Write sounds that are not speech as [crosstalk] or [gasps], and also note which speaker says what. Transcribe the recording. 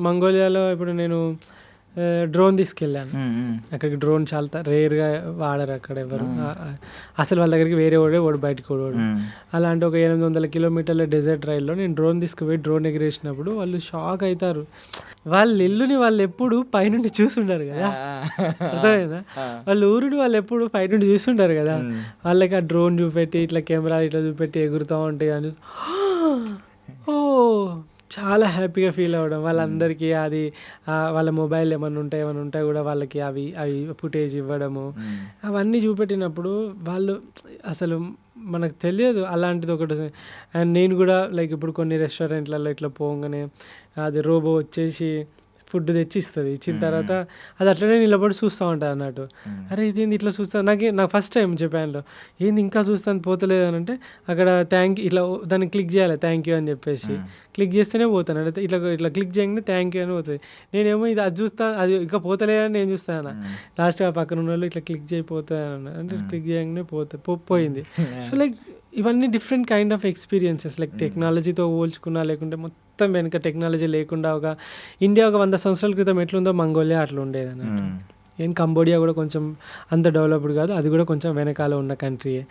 Speaker 1: మంగోలియాలో ఇప్పుడు నేను డ్రోన్ తీసుకెళ్ళాను. అక్కడికి డ్రోన్ చాలా రేర్గా వాడరు అక్కడ ఎవరు. అసలు వాళ్ళ దగ్గరికి వేరే వాడే వాడు బయటకు
Speaker 2: మ్మ్.
Speaker 1: అలాంటి ఒక ఎనిమిది వందల కిలోమీటర్ల డెజర్ట్ రైల్లో నేను డ్రోన్ తీసుకుపోయి డ్రోన్ ఎగిరేసినప్పుడు వాళ్ళు షాక్ అవుతారు. వాళ్ళ ఇల్లుని వాళ్ళు ఎప్పుడు పైనుండి చూసుంటారు కదా. అర్థమైందా? వాళ్ళ ఊరిని వాళ్ళు ఎప్పుడు పైనుండి చూస్తుంటారు కదా. వాళ్ళకి ఆ డ్రోన్ చూపెట్టి ఇట్లా కెమెరా ఇట్లా చూపెట్టి ఎగురుతూ ఉంటాయి అని [gasps] ఓ! చాలా హ్యాపీగా ఫీల్ అవ్వడం. వాళ్ళందరికీ అది వాళ్ళ మొబైల్ ఏమైనా ఉంటాయి ఏమైనా ఉంటాయి కూడా వాళ్ళకి అవి అవి ఫుటేజ్ ఇవ్వడము. అవన్నీ చూపెట్టినప్పుడు వాళ్ళు అసలు మనకు తెలియదు అలాంటిది ఒకటి అండ్ నేను కూడా లైక్ ఇప్పుడు కొన్ని రెస్టారెంట్లలో ఇట్లా పోగానే అది రోబో వచ్చేసి ఫుడ్ తెచ్చి ఇస్తుంది ఇచ్చిన తర్వాత అది అట్లనే నిలబడి చూస్తూ ఉంటుంది అన్నట్టు. అరే ఇదేంది ఇట్లా చూస్తా? నాకే నాకు ఫస్ట్ టైం చెప్పాను ఏంది ఇంకా చూస్తాను పోతలేదు అని అంటే అక్కడ థ్యాంక్ ఇట్లా దాన్ని క్లిక్ చేయాలి థ్యాంక్ యూ అని చెప్పేసి. క్లిక్ చేస్తేనే పోతాను. అంటే ఇట్లా ఇట్లా క్లిక్ చేయగానే థ్యాంక్ యూ అని పోతుంది. నేనేమో ఇది అది చూస్తా అది ఇంకా పోతలేదని నేను చూస్తాను. లాస్ట్ ఆ పక్కన ఉన్న వాళ్ళు ఇట్లా క్లిక్ చేయపోతుంది అన్నారు అంటే క్లిక్ చేయగానే పోతే పోయింది. సో లైక్ ఇవన్నీ different kind of experiences like టెక్నాలజీతో పోల్చుకున్నా లేకుంటే మొత్తం వెనుక టెక్నాలజీ లేకుండా ఒక ఇండియా ఒక వంద సంవత్సరాల క్రితం ఎట్లుందో మంగోలియా అట్లా ఉండేది అన్నట్టు. ఏం కంబోడియా కూడా కొంచెం అంత డెవలప్డ్ కాదు అది కూడా కొంచెం వెనకాల ఉన్న కంట్రీయే